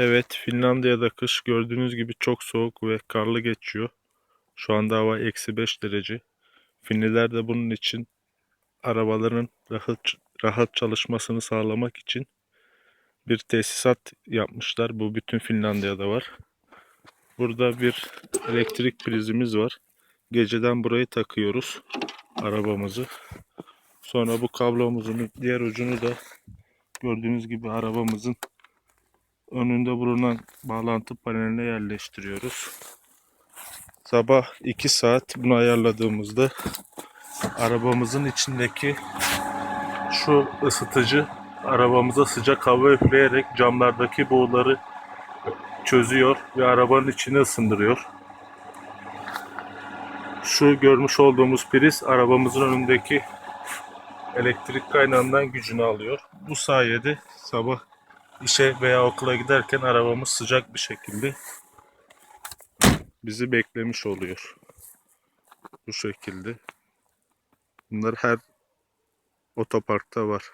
Evet, Finlandiya'da kış gördüğünüz gibi çok soğuk ve karlı geçiyor. Şu anda hava eksi 5 derece. Finliler de bunun için arabaların rahat, rahat çalışmasını sağlamak için bir tesisat yapmışlar. Bu bütün Finlandiya'da var. Burada bir elektrik prizimiz var. Geceden burayı takıyoruz arabamızı. Sonra bu kablomuzun diğer ucunu da gördüğünüz gibi arabamızın önünde bulunan bağlantı paneline yerleştiriyoruz. Sabah 2 saat bunu ayarladığımızda arabamızın içindeki şu ısıtıcı arabamıza sıcak hava üfleyerek camlardaki buğuları çözüyor ve arabanın içini ısındırıyor. Şu görmüş olduğumuz priz arabamızın önündeki elektrik kaynağından gücünü alıyor. Bu sayede sabah işe veya okula giderken arabamız sıcak bir şekilde bizi beklemiş oluyor. Bu şekilde. Bunlar her otoparkta var.